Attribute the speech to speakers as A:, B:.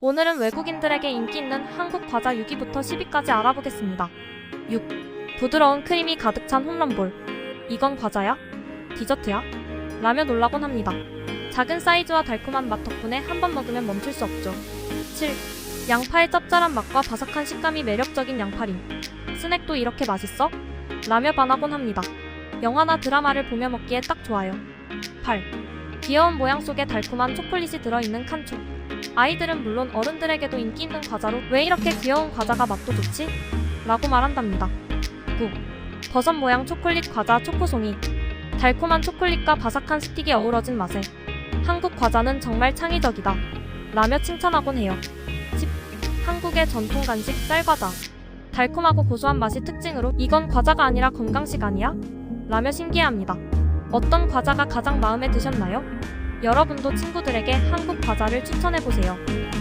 A: 오늘은 외국인들에게 인기 있는 한국 과자 6위부터 10위까지 알아보겠습니다. 6. 부드러운 크림이 가득 찬 홈런볼. 이건 과자야? 디저트야? 라며 놀라곤 합니다. 작은 사이즈와 달콤한 맛 덕분에 한 번 먹으면 멈출 수 없죠. 7. 양파의 짭짤한 맛과 바삭한 식감이 매력적인 양파림. 스낵도 이렇게 맛있어? 라며 반하곤 합니다. 영화나 드라마를 보며 먹기에 딱 좋아요. 8. 귀여운 모양 속에 달콤한 초콜릿이 들어있는 칸초. 아이들은 물론 어른들에게도 인기 있는 과자로 왜 이렇게 귀여운 과자가 맛도 좋지? 라고 말한답니다. 9. 버섯 모양 초콜릿 과자 초코송이. 달콤한 초콜릿과 바삭한 스틱이 어우러진 맛에 한국 과자는 정말 창의적이다. 라며 칭찬하곤 해요. 10. 한국의 전통 간식 쌀과자. 달콤하고 고소한 맛이 특징으로 이건 과자가 아니라 건강식 아니야? 라며 신기해합니다. 어떤 과자가 가장 마음에 드셨나요? 여러분도 친구들에게 한국 과자를 추천해보세요.